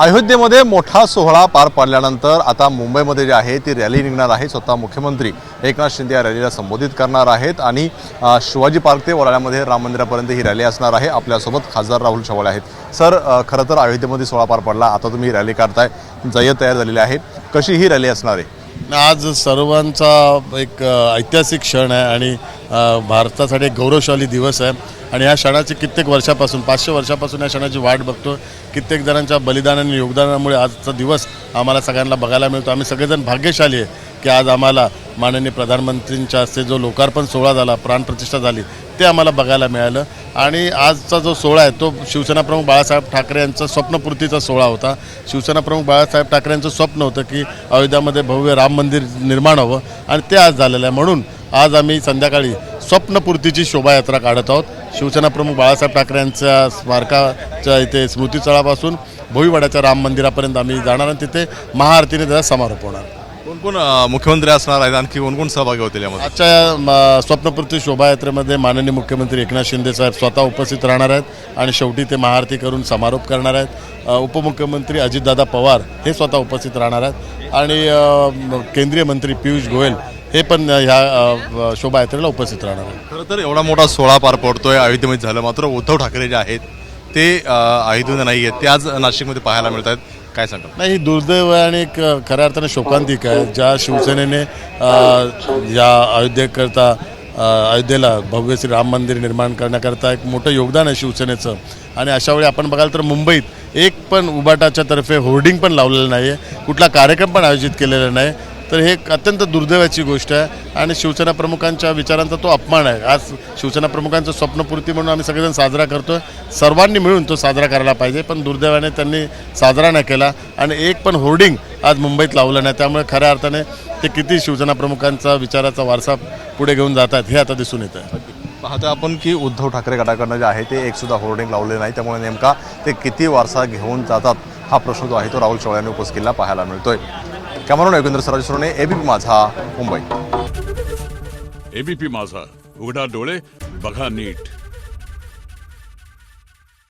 अयोध्येमध्ये मोठा सोहळा पार पडल्यानंतर आता मुंबईमध्ये जे आहे ती रॅली निघणार आहे. स्वतः मुख्यमंत्री एकनाथ शिंदे या रॅलीला संबोधित करणार आहेत आणि शिवाजी पार्क ते वडाळ्यामध्ये राम मंदिरापर्यंत ही रॅली असणार आहे. आपल्यासोबत खासदार राहुल चव्हाण आहेत. सर खरं तर अयोध्येमध्ये सोहळा पार पडला. आता तुम्ही रॅली काढताय. जय तयार झालेली आहे. कशी ही रॅली असणार आहे? आज सर्वांचा एक ऐतिहासिक क्षण आहे आणि भारतासाठी एक गौरवशाली दिवस आहे. आणि या क्षणाची कित्येक वर्षापासून पाचशे वर्षापासून या क्षणाची वाट बघतो कित्येक जणांच्या बलिदान आणि योगदानामुळे आजचा दिवस आम्हाला सगळ्यांना बघायला मिळतो. आम्ही सगळेजण भाग्यशाली आहे की आज आम्हाला माननीय प्रधानमंत्रींच्या हस्ते जो लोकार्पण सोहळा झाला प्राणप्रतिष्ठा झाली ते आम्हाला बघायला मिळालं. आणि आजचा जो सोहळा आहे तो शिवसेना प्रमुख बाळासाहेब ठाकरे यांचा स्वप्नपूर्तीचा सोहळा होता. शिवसेना प्रमुख बाळासाहेब ठाकरे यांचं स्वप्न होतं की अयोध्यामध्ये भव्य राम मंदिर निर्माण व्हावं. आणि ते आज झालेलं आहे. म्हणून आज आम्ही संध्याकाळी स्वप्नपूर्तीची शोभायात्रा काढत आहोत. शिवसेना प्रमुख बाळासाहेब ठाकरे यांच्या स्मारकाच्या इथे स्मृतीस्थळापासून भोईवाड्याच्या राम मंदिरापर्यंत आम्ही जाणार आणि तिथे महाआरतीने त्याचा समारोप होणार. कोण कोण अ, मुख्यमंत्री असणार आहेत आणखी कोण कोण सहभागी होतील यामध्ये? आजच्या स्वप्नपूर्ती शोभायात्रेमध्ये माननीय मुख्यमंत्री एकनाथ शिंदे साहेब स्वतः उपस्थित राहणार आहेत आणि शेवटी ते महाआरती करून समारोप करणार आहेत. उपमुख्यमंत्री अजितदादा पवार हे स्वतः उपस्थित राहणार आहेत. आणि केंद्रीय मंत्री पियुष गोयल हे पण ह्या शोभायात्रेला उपस्थित राहणार आहेत खरं तर एवढा मोठा सोहळा पार पडतोय अयोध्येमध्ये झालं. मात्र उद्धव ठाकरे जे आहेत ते अयोध्येमध्ये नाही आहेत. ते आज नाशिकमध्ये पाहायला मिळत आहेत. काय सांगतात नाही ही दुर्दैव आहे आणि एक खऱ्या अर्थाने शोकांतिक आहे. ज्या शिवसेनेने या अयोध्येकरता अयोध्येला भव्य श्री राम मंदिर निर्माण करण्याकरता एक मोठं योगदान आहे शिवसेनेचं. आणि अशा वेळी आपण बघाल तर मुंबईत एक पण उबाटाच्या तर्फे होर्डिंग पण लावलेलं नाही आहे कुठला कार्यक्रम पण आयोजित केलेला नाही. तर हे एक अत्यंत दुर्दैवाची गोष्ट आहे. आणि शिवसेना प्रमुखांच्या विचारांचा तो अपमान आहे. आज शिवसेना प्रमुखांचं स्वप्नपूर्ती म्हणून आम्ही सगळेजण साजरा करतो सर्वांनी मिळून तो साजरा करायला पाहिजे. पण दुर्दैवाने त्यांनी साजरा नाही केला. आणि एक पण होर्डिंग आज मुंबईत लावलं नाही. त्यामुळे खऱ्या अर्थाने ते किती शिवसेना प्रमुखांचा विचाराचा वारसा पुढे घेऊन जात आहेत हे आता दिसून येतं आहे पाहतोय आपण की उद्धव ठाकरे गटाकडनं जे आहे ते एकसुद्धा होर्डिंग लावले नाही. त्यामुळे नेमका ते किती वारसा घेऊन जातात हा प्रश्न जो आहे तो राहुल चव्हाण यांनी उपस्थित केला पाहायला मिळतोय. कॅमेरून योगेंद्र सराज सुरणे एबीपी माझा मुंबई. एबीपी माझा. उघडा डोळे बघा नीट.